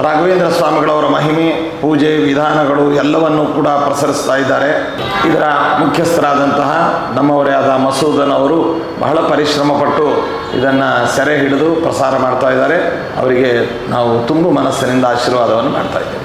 ರಾಘವೇಂದ್ರ ಸ್ವಾಮಿಗಳವರ ಮಹಿಮೆ, ಪೂಜೆ, ವಿಧಾನಗಳು ಎಲ್ಲವನ್ನೂ ಕೂಡ ಪ್ರಸರಿಸ್ತಾ ಇದ್ದಾರೆ. ಇದರ ಮುಖ್ಯಸ್ಥರಾದಂತಹ ನಮ್ಮವರೇ ಆದ ಮಸೂದನ್ ಅವರು ಬಹಳ ಪರಿಶ್ರಮಪಟ್ಟು ಇದನ್ನು ಸೆರೆ ಹಿಡಿದು ಪ್ರಸಾರ ಮಾಡ್ತಾ ಇದ್ದಾರೆ. ಅವರಿಗೆ ನಾವು ತುಂಬು ಮನಸ್ಸಿನಿಂದ ಆಶೀರ್ವಾದವನ್ನು ಮಾಡ್ತಾ ಇದ್ದೇವೆ.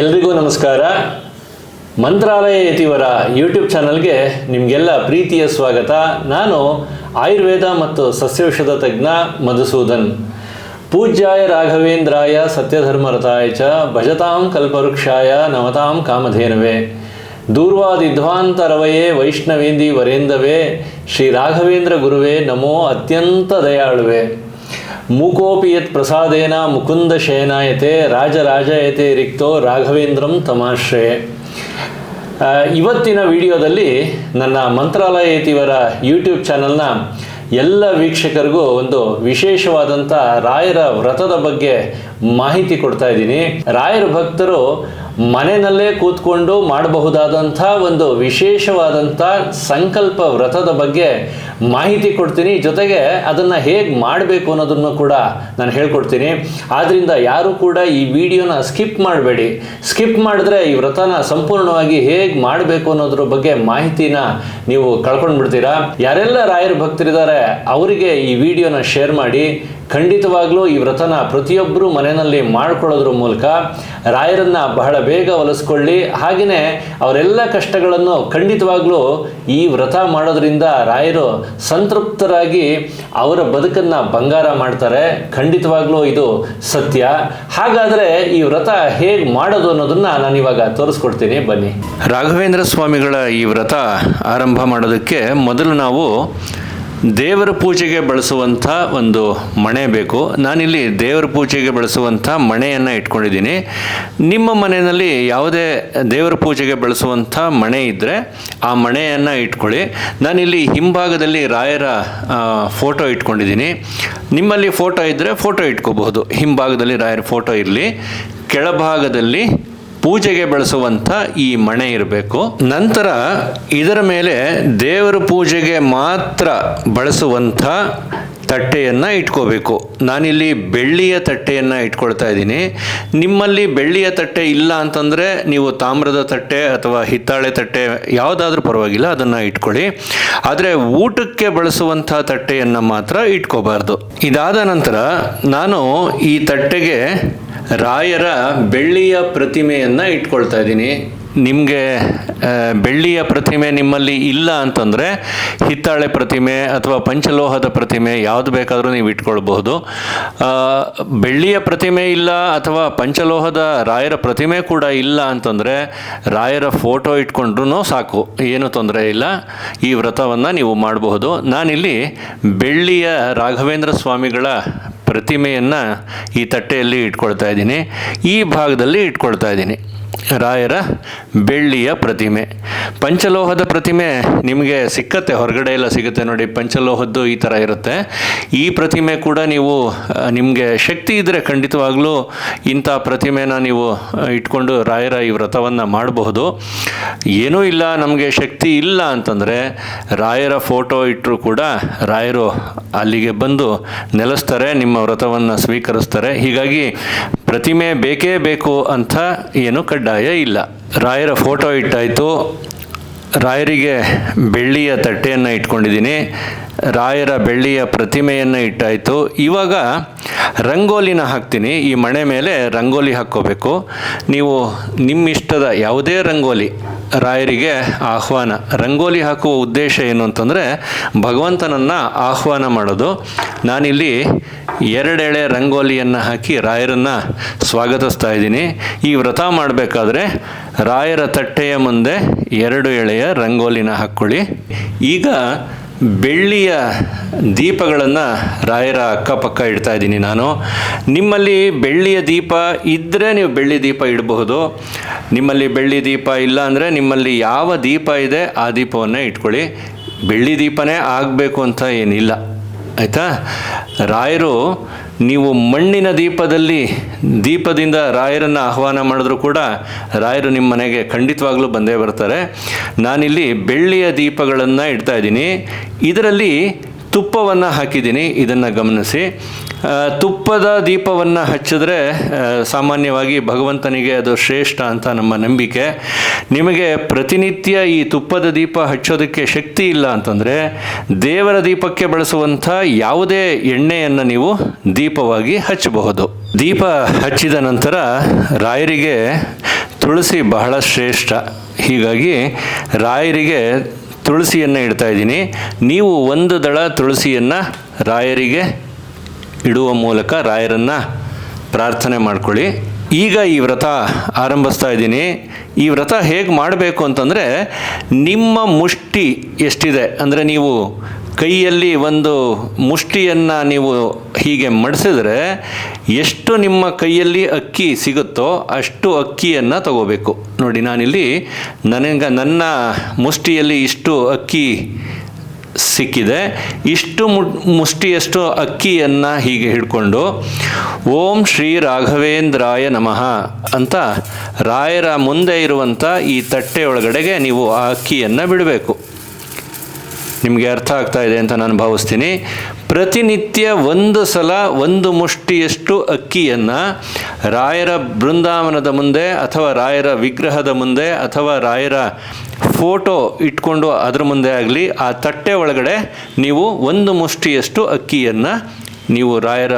ಎಲ್ರಿಗೂ ನಮಸ್ಕಾರ. ಮಂತ್ರಾಲಯ ಯತಿವರ ಯೂಟ್ಯೂಬ್ ಚಾನಲ್ಗೆ ನಿಮಗೆಲ್ಲ ಪ್ರೀತಿಯ ಸ್ವಾಗತ. ನಾನು ಆಯುರ್ವೇದ ಮತ್ತು ಸಸ್ಯೌಷಧ ತಜ್ಞ ಮಧುಸೂದನ್. ಪೂಜ್ಯಾಯ ರಾಘವೇಂದ್ರಾಯ ಸತ್ಯಧರ್ಮರತಾಯ ಚ ಭಜತಾಂ ಕಲ್ಪವೃಕ್ಷಾಯ ನಮತಾಂ ಕಾಮಧೇನವೇ. ದೂರ್ವಾದಿಧ್ವಾಂತರವಯೇ ವೈಷ್ಣವೇಂದಿ ವರೇಂದವೇ ಶ್ರೀ ರಾಘವೇಂದ್ರ ಗುರುವೇ ನಮೋ ಅತ್ಯಂತ ದಯಾಳುವೆ. ಮೂಕೋಪಿ ಯತ್ ಪ್ರಸಾದೇನ ಮುಕುಂದ ಶಯನಾಯತೆ, ರಾಜರಾಜಯತೆ ರಿಕ್ತೋ ರಾಘವೇಂದ್ರಂ ತಮಾಶ್ರಯೆ. ಇವತ್ತಿನ ವಿಡಿಯೋದಲ್ಲಿ ನನ್ನ ಮಂತ್ರಾಲಯ ಇತಿವರ ಯೂಟ್ಯೂಬ್ ಚಾನಲ್ನ ಎಲ್ಲ ವೀಕ್ಷಕರಿಗೂ ಒಂದು ವಿಶೇಷವಾದಂಥ ರಾಯರ ವ್ರತದ ಬಗ್ಗೆ ಮಾಹಿತಿ ಕೊಡ್ತಾ ಇದ್ದೀನಿ. ರಾಯರ ಭಕ್ತರು ಮನೆಯಲ್ಲೇ ಕೂತ್ಕೊಂಡು ಮಾಡಬಹುದಾದಂಥ ಒಂದು ವಿಶೇಷವಾದಂಥ ಸಂಕಲ್ಪ ವ್ರತದ ಬಗ್ಗೆ ಮಾಹಿತಿ ಕೊಡ್ತೀನಿ. ಜೊತೆಗೆ ಅದನ್ನು ಹೇಗೆ ಮಾಡಬೇಕು ಅನ್ನೋದನ್ನು ಕೂಡ ನಾನು ಹೇಳ್ಕೊಡ್ತೀನಿ. ಆದ್ದರಿಂದ ಯಾರೂ ಕೂಡ ಈ ವಿಡಿಯೋನ ಸ್ಕಿಪ್ ಮಾಡಬೇಡಿ. ಸ್ಕಿಪ್ ಮಾಡಿದ್ರೆ ಈ ವ್ರತನ ಸಂಪೂರ್ಣವಾಗಿ ಹೇಗೆ ಮಾಡಬೇಕು ಅನ್ನೋದ್ರ ಬಗ್ಗೆ ಮಾಹಿತಿನ ನೀವು ಕಳ್ಕೊಂಡ್ಬಿಡ್ತೀರಾ? ಯಾರೆಲ್ಲ ರಾಯರ ಭಕ್ತರಿದ್ದಾರೆ, ಅವರಿಗೆ ಈ ವಿಡಿಯೋನ ಶೇರ್ ಮಾಡಿ. ಖಂಡಿತವಾಗ್ಲೂ ಈ ವ್ರತನ ಪ್ರತಿಯೊಬ್ಬರು ಮನೆಯಲ್ಲಿ ಮಾಡ್ಕೊಳ್ಳೋದ್ರ ಮೂಲಕ ರಾಯರನ್ನ ಬಹಳ ಬೇಗ ಒಲಿಸ್ಕೊಳ್ಳಿ. ಹಾಗೆಯೇ ಅವರೆಲ್ಲ ಕಷ್ಟಗಳನ್ನು ಖಂಡಿತವಾಗ್ಲೂ ಈ ವ್ರತ ಮಾಡೋದ್ರಿಂದ ರಾಯರು ಸಂತೃಪ್ತರಾಗಿ ಅವರ ಬದುಕನ್ನು ಬಂಗಾರ ಮಾಡ್ತಾರೆ. ಖಂಡಿತವಾಗ್ಲೂ ಇದು ಸತ್ಯ. ಹಾಗಾದರೆ ಈ ವ್ರತ ಹೇಗೆ ಮಾಡೋದು ಅನ್ನೋದನ್ನ ನಾನು ಇವಾಗ ತೋರಿಸ್ಕೊಡ್ತೀನಿ. ಬನ್ನಿ. ರಾಘವೇಂದ್ರ ಸ್ವಾಮಿಗಳ ಈ ವ್ರತ ಆರಂಭ ಮಾಡೋದಕ್ಕೆ ಮೊದಲು ನಾವು ದೇವರ ಪೂಜೆಗೆ ಬಳಸುವಂಥ ಒಂದು ಮಣೆ ಬೇಕು. ನಾನಿಲ್ಲಿ ದೇವರ ಪೂಜೆಗೆ ಬಳಸುವಂಥ ಮಣೆಯನ್ನು ಇಟ್ಕೊಂಡಿದ್ದೀನಿ. ನಿಮ್ಮ ಮನೆಯಲ್ಲಿ ಯಾವುದೇ ದೇವರ ಪೂಜೆಗೆ ಬಳಸುವಂಥ ಮಣೆ ಇದ್ದರೆ ಆ ಮಣೆಯನ್ನು ಇಟ್ಕೊಳ್ಳಿ. ನಾನಿಲ್ಲಿ ಹಿಂಭಾಗದಲ್ಲಿ ರಾಯರ ಫೋಟೋ ಇಟ್ಕೊಂಡಿದ್ದೀನಿ. ನಿಮ್ಮಲ್ಲಿ ಫೋಟೋ ಇದ್ದರೆ ಫೋಟೋ ಇಟ್ಕೋಬಹುದು. ಹಿಂಭಾಗದಲ್ಲಿ ರಾಯರ ಫೋಟೋ ಇರಲಿ. ಕೆಳಭಾಗದಲ್ಲಿ ಪೂಜೆಗೆ ಬಳಸುವಂಥ ಈ ಮಣೆ ಇರಬೇಕು. ನಂತರ ಇದರ ಮೇಲೆ ದೇವರ ಪೂಜೆಗೆ ಮಾತ್ರ ಬಳಸುವಂಥ ತಟ್ಟೆಯನ್ನು ಇಟ್ಕೋಬೇಕು. ನಾನಿಲ್ಲಿ ಬೆಳ್ಳಿಯ ತಟ್ಟೆಯನ್ನು ಇಟ್ಕೊಳ್ತಾ ಇದ್ದೀನಿ. ನಿಮ್ಮಲ್ಲಿ ಬೆಳ್ಳಿಯ ತಟ್ಟೆ ಇಲ್ಲ ಅಂತಂದರೆ ನೀವು ತಾಮ್ರದ ತಟ್ಟೆ ಅಥವಾ ಹಿತ್ತಾಳೆ ತಟ್ಟೆ ಯಾವುದಾದ್ರೂ ಪರವಾಗಿಲ್ಲ, ಅದನ್ನು ಇಟ್ಕೊಳ್ಳಿ. ಆದರೆ ಊಟಕ್ಕೆ ಬಳಸುವಂಥ ತಟ್ಟೆಯನ್ನು ಮಾತ್ರ ಇಟ್ಕೋಬಾರ್ದು. ಇದಾದ ನಂತರ ನಾನು ಈ ತಟ್ಟೆಗೆ ರಾಯರ ಬೆಳ್ಳಿಯ ಪ್ರತಿಮೆಯನ್ನು ಇಟ್ಕೊಳ್ತಾ ಇದ್ದೀನಿ. ನಿಮಗೆ ಬೆಳ್ಳಿಯ ಪ್ರತಿಮೆ ನಿಮ್ಮಲ್ಲಿ ಇಲ್ಲ ಅಂತಂದರೆ ಹಿತ್ತಾಳೆ ಪ್ರತಿಮೆ ಅಥವಾ ಪಂಚಲೋಹದ ಪ್ರತಿಮೆ ಯಾವುದು ಬೇಕಾದರೂ ನೀವು ಇಟ್ಕೊಳ್ಬಹುದು. ಬೆಳ್ಳಿಯ ಪ್ರತಿಮೆ ಇಲ್ಲ ಅಥವಾ ಪಂಚಲೋಹದ ರಾಯರ ಪ್ರತಿಮೆ ಕೂಡ ಇಲ್ಲ ಅಂತಂದರೆ ರಾಯರ ಫೋಟೋ ಇಟ್ಕೊಂಡ್ರೂ ಸಾಕು, ಏನು ತೊಂದರೆ ಇಲ್ಲ. ಈ ವ್ರತವನ್ನು ನೀವು ಮಾಡಬಹುದು. ನಾನಿಲ್ಲಿ ಬೆಳ್ಳಿಯ ರಾಘವೇಂದ್ರ ಸ್ವಾಮಿಗಳ ಪ್ರತಿಮೆಯನ್ನು ಈ ತಟ್ಟೆಯಲ್ಲಿ ಇಟ್ಕೊಳ್ತಾ ಇದ್ದೀನಿ. ಈ ಭಾಗದಲ್ಲಿ ಇಟ್ಕೊಳ್ತಾ ಇದ್ದೀನಿ. ರಾಯರ ಬೆಳ್ಳಿಯ ಪ್ರತಿಮೆ. ಪಂಚಲೋಹದ ಪ್ರತಿಮೆ ನಿಮಗೆ ಸಿಕ್ಕತ್ತೆ, ಹೊರಗಡೆ ಎಲ್ಲ ಸಿಗುತ್ತೆ ನೋಡಿ, ಪಂಚಲೋಹದ್ದು ಈ ಥರ ಇರುತ್ತೆ. ಈ ಪ್ರತಿಮೆ ಕೂಡ ನೀವು ನಿಮಗೆ ಶಕ್ತಿ ಇದ್ದರೆ ಖಂಡಿತವಾಗ್ಲೂ ಇಂಥ ಪ್ರತಿಮೆನ ನೀವು ಇಟ್ಕೊಂಡು ರಾಯರ ಈ ವ್ರತವನ್ನು ಮಾಡಬಹುದು. ಏನೂ ಇಲ್ಲ, ನಮಗೆ ಶಕ್ತಿ ಇಲ್ಲ ಅಂತಂದರೆ ರಾಯರ ಫೋಟೋ ಇಟ್ಟರೂ ಕೂಡ ರಾಯರು ಅಲ್ಲಿಗೆ ಬಂದು ನೆಲೆಸ್ತಾರೆ, ನಿಮ್ಮ ವ್ರತವನ್ನು ಸ್ವೀಕರಿಸ್ತಾರೆ. ಹೀಗಾಗಿ ಪ್ರತಿಮೆ ಬೇಕೇ ಬೇಕು ಅಂತ ಏನು ಕಡ್ಡಾಯ ಇಲ್ಲ. ರಾಯರ ಫೋಟೋ ಇಟ್ಟಾಯಿತು. ರಾಯರಿಗೆ ಬೆಳ್ಳಿಯ ತಟ್ಟೆಯನ್ನು ಇಟ್ಕೊಂಡಿದ್ದೀನಿ. ರಾಯರ ಬೆಳ್ಳಿಯ ಪ್ರತಿಮೆಯನ್ನು ಇಟ್ಟಾಯಿತು. ಇವಾಗ ರಂಗೋಲಿನ ಹಾಕ್ತೀನಿ. ಈ ಮಣೆ ಮೇಲೆ ರಂಗೋಲಿ ಹಾಕ್ಕೋಬೇಕು. ನೀವು ನಿಮ್ಮ ಇಷ್ಟದ ಯಾವುದೇ ರಂಗೋಲಿ ರಾಯರಿಗೆ ಆಹ್ವಾನ. ರಂಗೋಲಿ ಹಾಕುವ ಉದ್ದೇಶ ಏನು ಅಂತಂದರೆ ಭಗವಂತನನ್ನು ಆಹ್ವಾನ ಮಾಡೋದು. ನಾನಿಲ್ಲಿ ಎರಡೆಳೆ ರಂಗೋಲಿಯನ್ನು ಹಾಕಿ ರಾಯರನ್ನು ಸ್ವಾಗತಿಸ್ತಾ ಇದ್ದೀನಿ. ಈ ವ್ರತ ಮಾಡಬೇಕಾದ್ರೆ ರಾಯರ ತಟ್ಟೆಯ ಮುಂದೆ ಎರಡು ಎಳೆಯ ರಂಗೋಲಿನ ಹಾಕ್ಕೊಳ್ಳಿ ಈಗ ಬೆಳ್ಳಿಯ ದೀಪಗಳನ್ನು ರಾಯರ ಅಕ್ಕಪಕ್ಕ ಇಡ್ತಾ ಇದ್ದೀನಿ ನಾನು. ನಿಮ್ಮಲ್ಲಿ ಬೆಳ್ಳಿಯ ದೀಪ ಇದ್ದರೆ ನೀವು ಬೆಳ್ಳಿ ದೀಪ ಇಡಬಹುದು. ನಿಮ್ಮಲ್ಲಿ ಬೆಳ್ಳಿ ದೀಪ ಇಲ್ಲ ಅಂದರೆ ನಿಮ್ಮಲ್ಲಿ ಯಾವ ದೀಪ ಇದೆ ಆ ದೀಪವನ್ನೇ ಇಟ್ಕೊಳ್ಳಿ. ಬೆಳ್ಳಿ ದೀಪನೇ ಆಗಬೇಕು ಅಂತ ಏನಿಲ್ಲ. ಆಯಿತಾ? ರಾಯರು ನೀವು ಮಣ್ಣಿನ ದೀಪದಲ್ಲಿ ದೀಪದಿಂದ ರಾಯರನ್ನು ಆಹ್ವಾನ ಮಾಡಿದ್ರು ಕೂಡ ರಾಯರು ನಿಮ್ಮ ಮನೆಗೆ ಖಂಡಿತವಾಗ್ಲೂ ಬಂದೇ ಬರ್ತಾರೆ. ನಾನಿಲ್ಲಿ ಬೆಳ್ಳಿಯ ದೀಪಗಳನ್ನು ಇಡ್ತಾ ಇದ್ದೀನಿ. ಇದರಲ್ಲಿ ತುಪ್ಪವನ್ನು ಹಾಕಿದ್ದೀನಿ, ಇದನ್ನು ಗಮನಿಸಿ. ತುಪ್ಪದ ದೀಪವನ್ನು ಹಚ್ಚಿದ್ರೆ ಸಾಮಾನ್ಯವಾಗಿ ಭಗವಂತನಿಗೆ ಅದು ಶ್ರೇಷ್ಠ ಅಂತ ನಮ್ಮ ನಂಬಿಕೆ. ನಿಮಗೆ ಪ್ರತಿನಿತ್ಯ ಈ ತುಪ್ಪದ ದೀಪ ಹಚ್ಚೋದಕ್ಕೆ ಶಕ್ತಿ ಇಲ್ಲ ಅಂತಂದರೆ, ದೇವರ ದೀಪಕ್ಕೆ ಬಳಸುವಂಥ ಯಾವುದೇ ಎಣ್ಣೆಯನ್ನು ನೀವು ದೀಪವಾಗಿ ಹಚ್ಚಬಹುದು. ದೀಪ ಹಚ್ಚಿದ ನಂತರ ರಾಯರಿಗೆ ತುಳಸಿ ಬಹಳ ಶ್ರೇಷ್ಠ. ಹೀಗಾಗಿ ರಾಯರಿಗೆ ತುಳಸಿಯನ್ನು ಇಡ್ತಾ ಇದ್ದೀನಿ. ನೀವು ಒಂದು ದಳ ತುಳಸಿಯನ್ನು ರಾಯರಿಗೆ ಇಡುವ ಮೂಲಕ ರಾಯರನ್ನು ಪ್ರಾರ್ಥನೆ ಮಾಡ್ಕೊಳ್ಳಿ. ಈಗ ಈ ವ್ರತ ಆರಂಭಿಸ್ತಾ ಇದ್ದೀನಿ. ಈ ವ್ರತ ಹೇಗೆ ಮಾಡಬೇಕು ಅಂತಂದರೆ ನಿಮ್ಮ ಮುಷ್ಟಿ ಎಷ್ಟಿದೆ? ಅಂದರೆ ನೀವು ಕೈಯಲ್ಲಿ ಒಂದು ಮುಷ್ಟಿಯನ್ನು ನೀವು ಹೀಗೆ ಮಡಿಸಿದ್ರೆ ಎಷ್ಟು ನಿಮ್ಮ ಕೈಯಲ್ಲಿ ಅಕ್ಕಿ ಸಿಗುತ್ತೋ ಅಷ್ಟು ಅಕ್ಕಿಯನ್ನು ತಗೋಬೇಕು. ನೋಡಿ, ನಾನಿಲ್ಲಿ ನನಗೆ ನನ್ನ ಮುಷ್ಟಿಯಲ್ಲಿ ಇಷ್ಟು ಅಕ್ಕಿ ಸಿಕ್ಕಿದೆ. ಇಷ್ಟು ಮು, ಮುಷ್ಟಿಯಷ್ಟು ಅಕ್ಕಿಯನ್ನು ಹೀಗೆ ಹಿಡ್ಕೊಂಡು ಓಂ ಶ್ರೀ ರಾಘವೇಂದ್ರಾಯ ನಮಃ ಅಂತ ರಾಯರ ಮುಂದೆ ಇರುವಂಥ ಈ ತಟ್ಟೆಯೊಳಗಡೆಗೆ ನೀವು ಆ ಅಕ್ಕಿಯನ್ನು ಬಿಡಬೇಕು. ನಿಮಗೆ ಅರ್ಥ ಆಗ್ತಾ ಇದೆ ಅಂತ ನಾನು ಭಾವಿಸ್ತೀನಿ. ಪ್ರತಿನಿತ್ಯ ಒಂದು ಸಲ ಒಂದು ಮುಷ್ಟಿಯಷ್ಟು ಅಕ್ಕಿಯನ್ನು ರಾಯರ ಬೃಂದಾವನದ ಮುಂದೆ ಅಥವಾ ರಾಯರ ವಿಗ್ರಹದ ಮುಂದೆ ಅಥವಾ ರಾಯರ ಫೋಟೋ ಇಟ್ಕೊಂಡು ಅದರ ಮುಂದೆ ಆಗಲಿ, ಆ ತಟ್ಟೆ ಒಳಗಡೆ ನೀವು ಒಂದು ಮುಷ್ಟಿಯಷ್ಟು ಅಕ್ಕಿಯನ್ನು ನೀವು ರಾಯರ,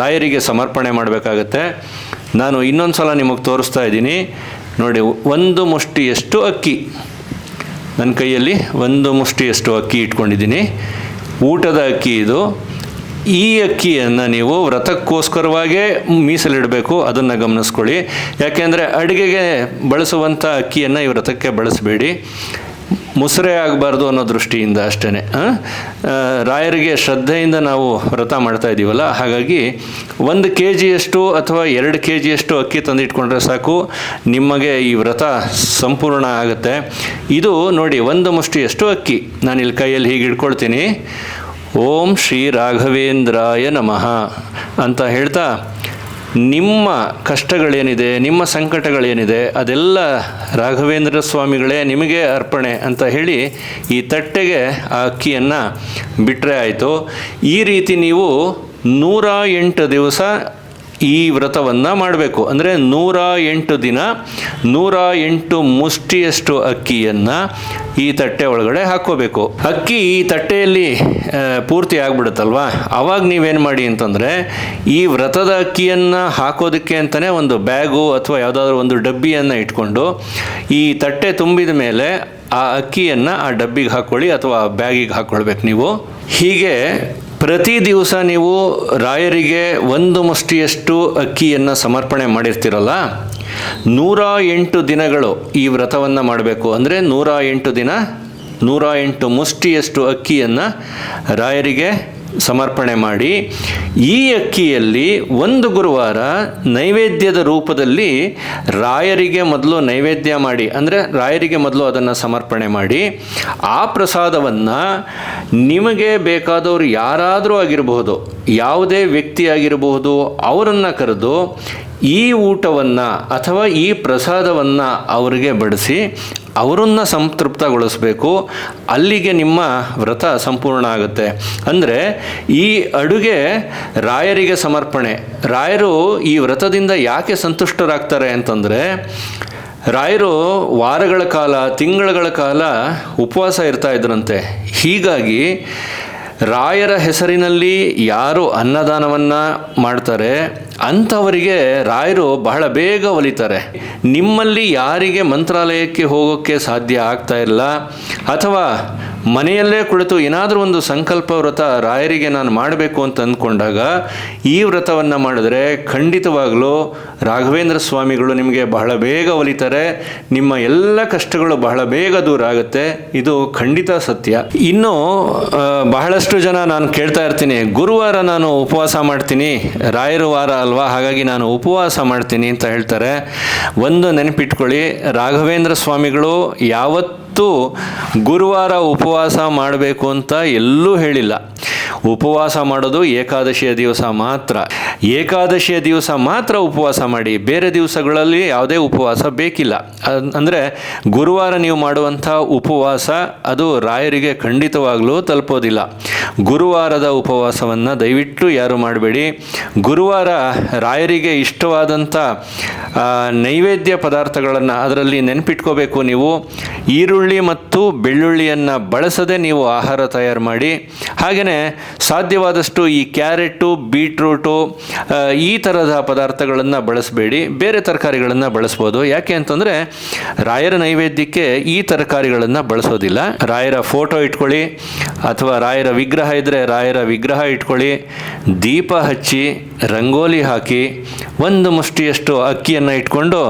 ರಾಯರಿಗೆ ಸಮರ್ಪಣೆ ಮಾಡಬೇಕಾಗತ್ತೆ. ನಾನು ಇನ್ನೊಂದು ಸಲ ನಿಮಗೆ ತೋರಿಸ್ತಾ ಇದ್ದೀನಿ. ನೋಡಿ, ಒಂದು ಮುಷ್ಟಿಯಷ್ಟು ಅಕ್ಕಿ. ನನ್ನ ಕೈಯಲ್ಲಿ ಒಂದು ಮುಷ್ಟಿಯಷ್ಟು ಅಕ್ಕಿ ಇಟ್ಕೊಂಡಿದ್ದೀನಿ. ಊಟದ ಅಕ್ಕಿ ಇದು. ಈ ಅಕ್ಕಿಯನ್ನು ನೀವು ವ್ರತಕ್ಕೋಸ್ಕರವಾಗೇ ಮೀಸಲಿಡಬೇಕು, ಅದನ್ನು ಗಮನಿಸ್ಕೊಳ್ಳಿ. ಯಾಕೆಂದರೆ ಅಡುಗೆಗೆ ಬಳಸುವಂಥ ಅಕ್ಕಿಯನ್ನು ಈ ವ್ರತಕ್ಕೆ ಬಳಸಬೇಡಿ. ಮುಸುರೆ ಆಗಬಾರ್ದು ಅನ್ನೋ ದೃಷ್ಟಿಯಿಂದ ಅಷ್ಟೇ ರಾಯರಿಗೆ ಶ್ರದ್ಧೆಯಿಂದ ನಾವು ವ್ರತ ಮಾಡ್ತಾ ಇದ್ದೀವಲ್ಲ ಹಾಗಾಗಿ ಒಂದು ಕೆ ಜಿಯಷ್ಟು ಅಥವಾ ಎರಡು ಕೆ ಜಿಯಷ್ಟು ಅಕ್ಕಿ ತಂದಿಟ್ಕೊಂಡ್ರೆ ಸಾಕು, ನಿಮಗೆ ಈ ವ್ರತ ಸಂಪೂರ್ಣ ಆಗುತ್ತೆ. ಇದು ನೋಡಿ, ಒಂದು ಮುಷ್ಟಿಯಷ್ಟು ಅಕ್ಕಿ. ನಾನು ಇಲ್ಲಿ ಕೈಯಲ್ಲಿ ಹೀಗೆ ಇಟ್ಕೊಳ್ತೀನಿ. ಓಂ ಶ್ರೀ ರಾಘವೇಂದ್ರಾಯ ನಮಃ ಅಂತ ಹೇಳ್ತಾ ನಿಮ್ಮ ಕಷ್ಟಗಳೇನಿದೆ, ನಿಮ್ಮ ಸಂಕಟಗಳೇನಿದೆ, ಅದೆಲ್ಲ ರಾಘವೇಂದ್ರ ಸ್ವಾಮಿಗಳೇ ನಿಮಗೆ ಅರ್ಪಣೆ ಅಂತ ಹೇಳಿ ಈ ತಟ್ಟೆಗೆ ಆ ಅಕ್ಕಿಯನ್ನು ಬಿಟ್ಟರೆ ಆಯಿತು. ಈ ರೀತಿ ನೀವು ನೂರ ಎಂಟು ದಿವಸ ಈ ವ್ರತವನ್ನು ಮಾಡಬೇಕು. ಅಂದರೆ ನೂರ ಎಂಟು ದಿನ, ನೂರ ಎಂಟು ಮುಷ್ಟಿಯಷ್ಟು ಅಕ್ಕಿಯನ್ನು ಈ ತಟ್ಟೆ ಒಳಗಡೆ ಹಾಕ್ಕೋಬೇಕು. ಅಕ್ಕಿ ಈ ತಟ್ಟೆಯಲ್ಲಿ ಪೂರ್ತಿ ಆಗ್ಬಿಡುತ್ತಲ್ವಾ? ಆವಾಗ ನೀವೇನು ಮಾಡಿ ಅಂತಂದರೆ, ಈ ವ್ರತದ ಅಕ್ಕಿಯನ್ನು ಹಾಕೋದಕ್ಕೆ ಅಂತಲೇ ಒಂದು ಬ್ಯಾಗು ಅಥವಾ ಯಾವುದಾದ್ರೂ ಒಂದು ಡಬ್ಬಿಯನ್ನು ಇಟ್ಕೊಂಡು, ಈ ತಟ್ಟೆ ತುಂಬಿದ ಮೇಲೆ ಆ ಅಕ್ಕಿಯನ್ನು ಆ ಡಬ್ಬಿಗೆ ಹಾಕ್ಕೊಳ್ಳಿ ಅಥವಾ ಬ್ಯಾಗಿಗೆ ಹಾಕ್ಕೊಳ್ಬೇಕು ನೀವು. ಹೀಗೆ ಪ್ರತಿ ದಿವಸ ನೀವು ರಾಯರಿಗೆ ಒಂದು ಮುಷ್ಟಿಯಷ್ಟು ಅಕ್ಕಿಯನ್ನು ಸಮರ್ಪಣೆ ಮಾಡಿರ್ತೀರಲ್ಲ, ನೂರ ಎಂಟು ದಿನಗಳು ಈ ವ್ರತವನ್ನು ಮಾಡಬೇಕು. ಅಂದರೆ ನೂರ ಎಂಟು ದಿನ, ನೂರ ಎಂಟು ಮುಷ್ಟಿಯಷ್ಟು ಅಕ್ಕಿಯನ್ನು ರಾಯರಿಗೆ ಸಮರ್ಪಣೆ ಮಾಡಿ ಈ ಅಕ್ಕಿಯಲ್ಲಿ ಒಂದು ಗುರುವಾರ ನೈವೇದ್ಯದ ರೂಪದಲ್ಲಿ ರಾಯರಿಗೆ ಮೊದಲು ನೈವೇದ್ಯ ಮಾಡಿ, ಅಂದರೆ ರಾಯರಿಗೆ ಮೊದಲು ಅದನ್ನು ಸಮರ್ಪಣೆ ಮಾಡಿ, ಆ ಪ್ರಸಾದವನ್ನು ನಿಮಗೆ ಬೇಕಾದವರು ಯಾರಾದರೂ ಆಗಿರಬಹುದು, ಯಾವುದೇ ವ್ಯಕ್ತಿ ಆಗಿರಬಹುದು, ಅವರನ್ನು ಕರೆದು ಈ ಊಟವನ್ನು ಅಥವಾ ಈ ಪ್ರಸಾದವನ್ನು ಅವರಿಗೆ ಬಡಿಸಿ ಅವರನ್ನು ಸಂತೃಪ್ತಗೊಳಿಸಬೇಕು. ಅಲ್ಲಿಗೆ ನಿಮ್ಮ ವ್ರತ ಸಂಪೂರ್ಣ ಆಗುತ್ತೆ. ಅಂದರೆ ಈ ಅಡುಗೆ ರಾಯರಿಗೆ ಸಮರ್ಪಣೆ. ರಾಯರು ಈ ವ್ರತದಿಂದ ಯಾಕೆ ಸಂತುಷ್ಟರಾಗ್ತಾರೆ ಅಂತಂದರೆ, ರಾಯರು ವಾರಗಳ ಕಾಲ, ತಿಂಗಳುಗಳ ಕಾಲ ಉಪವಾಸ ಇರ್ತಾ ಇದ್ರಂತೆ. ಹೀಗಾಗಿ ರಾಯರ ಹೆಸರಿನಲ್ಲಿ ಯಾರು ಅನ್ನದಾನವನ್ನು ಮಾಡ್ತಾರೆ ಅಂಥವರಿಗೆ ರಾಯರು ಬಹಳ ಬೇಗ ಒಲಿತಾರೆ. ನಿಮ್ಮಲ್ಲಿ ಯಾರಿಗೆ ಮಂತ್ರಾಲಯಕ್ಕೆ ಹೋಗೋಕ್ಕೆ ಸಾಧ್ಯ ಆಗ್ತಾ ಇಲ್ಲ, ಅಥವಾ ಮನೆಯಲ್ಲೇ ಕುಳಿತು ಏನಾದರೂ ಒಂದು ಸಂಕಲ್ಪ ವ್ರತ ರಾಯರಿಗೆ ನಾನು ಮಾಡಬೇಕು ಅಂತ ಅಂದ್ಕೊಂಡಾಗ ಈ ವ್ರತವನ್ನು ಮಾಡಿದ್ರೆ ಖಂಡಿತವಾಗಲೂ ರಾಘವೇಂದ್ರ ಸ್ವಾಮಿಗಳು ನಿಮಗೆ ಬಹಳ ಬೇಗ ಒಲಿತಾರೆ, ನಿಮ್ಮ ಎಲ್ಲ ಕಷ್ಟಗಳು ಬಹಳ ಬೇಗ ದೂರ ಆಗುತ್ತೆ. ಇದು ಖಂಡಿತ ಸತ್ಯ. ಇನ್ನು ಬಹಳಷ್ಟು ಜನ ನಾನು ಕೇಳ್ತಾ ಇರ್ತೀನಿ, ಗುರುವಾರ ನಾನು ಉಪವಾಸ ಮಾಡ್ತೀನಿ, ರಾಯರ ವಾರ ಅಲ್ವಾ? ಹಾಗಾಗಿ ನಾನು ಉಪವಾಸ ಮಾಡ್ತೀನಿ ಅಂತ ಹೇಳ್ತಾರೆ. ಒಂದು ನೆನಪಿಟ್ಕೊಳ್ಳಿ, ರಾಘವೇಂದ್ರ ಸ್ವಾಮಿಗಳು ಯಾವತ್ತೂ ಗುರುವಾರ ಉಪವಾಸ ಮಾಡಬೇಕು ಅಂತ ಎಲ್ಲೂ ಹೇಳಿಲ್ಲ. ಉಪವಾಸ ಮಾಡೋದು ಏಕಾದಶಿಯ ದಿವಸ ಮಾತ್ರ. ಏಕಾದಶಿಯ ದಿವಸ ಮಾತ್ರ ಉಪವಾಸ ಮಾಡಿ, ಬೇರೆ ದಿವಸಗಳಲ್ಲಿ ಯಾವುದೇ ಉಪವಾಸ ಬೇಕಿಲ್ಲ. ಅಂದರೆ ಗುರುವಾರ ನೀವು ಮಾಡುವಂಥ ಉಪವಾಸ ಅದು ರಾಯರಿಗೆ ಖಂಡಿತವಾಗಲೂ ತಲುಪೋದಿಲ್ಲ. ಗುರುವಾರದ ಉಪವಾಸವನ್ನು ದಯವಿಟ್ಟು ಯಾರು ಮಾಡಬೇಡಿ. ಗುರುವಾರ ರಾಯರಿಗೆ ಇಷ್ಟವಾದಂಥ ನೈವೇದ್ಯ ಪದಾರ್ಥಗಳನ್ನು ಅದರಲ್ಲಿ ನೆನಪಿಟ್ಕೋಬೇಕು ನೀವು. ಈರುಳ್ಳಿ ಮತ್ತು ಬೆಳ್ಳುಳ್ಳಿಯನ್ನು ಬಳಸದೆ ನೀವು ಆಹಾರ ತಯಾರು ಮಾಡಿ. ಹಾಗೆಯೇ ಸಾಧ್ಯವಾದಷ್ಟು ಈ ಕ್ಯಾರೆಟು, ಬೀಟ್ರೂಟು ಈ ಥರದ ಪದಾರ್ಥಗಳನ್ನು ಬಳಸಬೇಡಿ. ಬೇರೆ ತರಕಾರಿಗಳನ್ನು ಬಳಸ್ಬೋದು. ಯಾಕೆ ಅಂತಂದರೆ ರಾಯರ ನೈವೇದ್ಯಕ್ಕೆ ಈ ತರಕಾರಿಗಳನ್ನು ಬಳಸೋದಿಲ್ಲ. ರಾಯರ ಫೋಟೋ ಇಟ್ಕೊಳ್ಳಿ, ಅಥವಾ ರಾಯರ ವಿಗ್ರಹ ಇದ್ದರೆ ರಾಯರ ವಿಗ್ರಹ ಇಟ್ಕೊಳ್ಳಿ, ದೀಪ ಹಚ್ಚಿ, ರಂಗೋಲಿ ಹಾಕಿ, ಒಂದು ಮುಷ್ಟಿಯಷ್ಟು ಅಕ್ಕಿಯನ್ನು ಇಟ್ಕೊಂಡು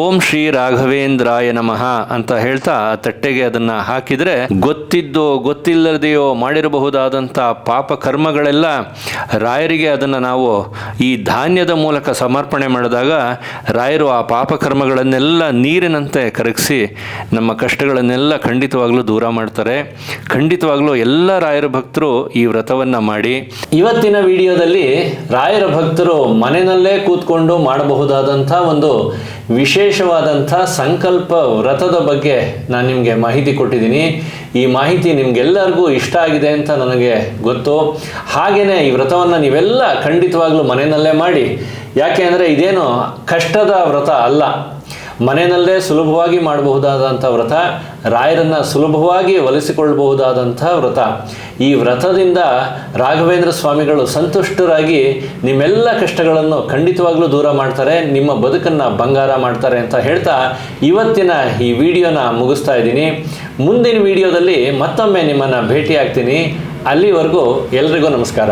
ಓಂ ಶ್ರೀ ರಾಘವೇಂದ್ರಾಯ ನಮಃ ಅಂತ ಹೇಳ್ತಾ ತಟ್ಟೆಗೆ ಅದನ್ನು ಹಾಕಿದರೆ ಗೊತ್ತಿದ್ದೋ ಗೊತ್ತಿಲ್ಲದೆಯೋ ಮಾಡಿರಬಹುದಾದಂಥ ಪಾಪ ಕರ್ಮಗಳೆಲ್ಲ ರಾಯರಿಗೆ ಅದನ್ನು ನಾವು ಈ ಧಾನ್ಯದ ಮೂಲಕ ಸಮರ್ಪಣೆ ಮಾಡಿದಾಗ ರಾಯರು ಆ ಪಾಪ ಕರ್ಮಗಳನ್ನೆಲ್ಲ ನೀರಿನಂತೆ ಕರಗಿಸಿ ನಮ್ಮ ಕಷ್ಟಗಳನ್ನೆಲ್ಲ ಖಂಡಿತವಾಗ್ಲೂ ದೂರ ಮಾಡ್ತಾರೆ. ಖಂಡಿತವಾಗ್ಲೂ ಎಲ್ಲ ರಾಯರ ಭಕ್ತರು ಈ ವ್ರತವನ್ನು ಮಾಡಿ. ಇವತ್ತಿನ ವಿಡಿಯೋದಲ್ಲಿ ರಾಯರ ಭಕ್ತರು ಮನೆಯಲ್ಲೇ ಕೂತ್ಕೊಂಡು ಮಾಡಬಹುದಾದಂಥ ಒಂದು ವಿಶೇಷವಾದಂಥ ಸಂಕಲ್ಪ ವ್ರತದ ಬಗ್ಗೆ ನಾನು ನಿಮಗೆ ಮಾಹಿತಿ ಕೊಟ್ಟಿದ್ದೀನಿ. ಈ ಮಾಹಿತಿ ನಿಮಗೆಲ್ಲರಿಗೂ ಇಷ್ಟ ಆಗಿದೆ ಅಂತ ನನಗೆ ಗೊತ್ತು. ಹಾಗೆಯೇ ಈ ವ್ರತವನ್ನು ನೀವೆಲ್ಲ ಖಂಡಿತವಾಗ್ಲೂ ಮನೆಯಲ್ಲೇ ಮಾಡಿ. ಯಾಕೆ ಅಂದರೆ ಇದೇನು ಕಷ್ಟದ ವ್ರತ ಅಲ್ಲ. ಮನೆಯಲ್ಲೇ ಸುಲಭವಾಗಿ ಮಾಡಬಹುದಾದಂಥ ವ್ರತ, ರಾಯರನ್ನು ಸುಲಭವಾಗಿ ಒಲಿಸಿಕೊಳ್ಳಬಹುದಾದಂಥ ವ್ರತ. ಈ ವ್ರತದಿಂದ ರಾಘವೇಂದ್ರ ಸ್ವಾಮಿಗಳು ಸಂತುಷ್ಟರಾಗಿ ನಿಮ್ಮೆಲ್ಲ ಕಷ್ಟಗಳನ್ನು ಖಂಡಿತವಾಗ್ಲೂ ದೂರ ಮಾಡ್ತಾರೆ, ನಿಮ್ಮ ಬದುಕನ್ನು ಬಂಗಾರ ಮಾಡ್ತಾರೆ ಅಂತ ಹೇಳ್ತಾ ಇವತ್ತಿನ ಈ ವಿಡಿಯೋನ ಮುಗಿಸ್ತಾ ಇದ್ದೀನಿ. ಮುಂದಿನ ವಿಡಿಯೋದಲ್ಲಿ ಮತ್ತೊಮ್ಮೆ ನಿಮ್ಮನ್ನು ಭೇಟಿ ಆಗ್ತೀನಿ ಅಲ್ಲಿವರೆಗೂ ಎಲ್ರಿಗೂ ನಮಸ್ಕಾರ.